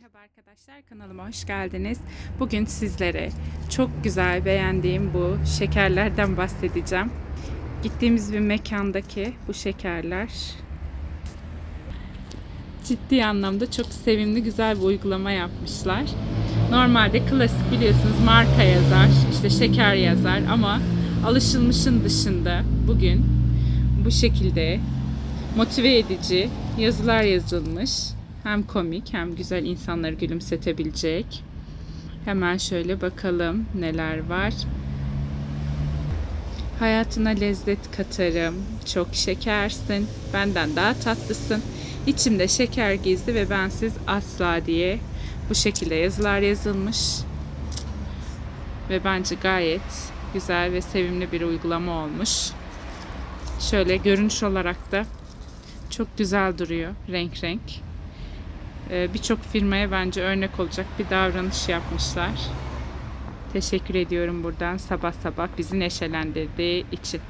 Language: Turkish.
Merhaba arkadaşlar kanalıma hoş geldiniz. Bugün sizlere çok güzel beğendiğim bu şekerlerden bahsedeceğim. Gittiğimiz bir mekandaki bu şekerler ciddi anlamda çok sevimli güzel bir uygulama yapmışlar. Normalde klasik biliyorsunuz marka yazar, işte şeker yazar ama alışılmışın dışında bugün bu şekilde motive edici yazılar yazılmış. Hem komik hem güzel insanları gülümsetebilecek. Hemen şöyle bakalım neler var. Hayatına lezzet katarım. Çok şekersin. Benden daha tatlısın. İçimde şeker gizli ve bensiz asla diye bu şekilde yazılar yazılmış. Ve bence gayet güzel ve sevimli bir uygulama olmuş. Şöyle görünüş olarak da çok güzel duruyor renk renk. Ee, Birçok firmaya bence örnek olacak bir davranış yapmışlar. Teşekkür ediyorum buradan sabah sabah bizi neşelendirdiği için.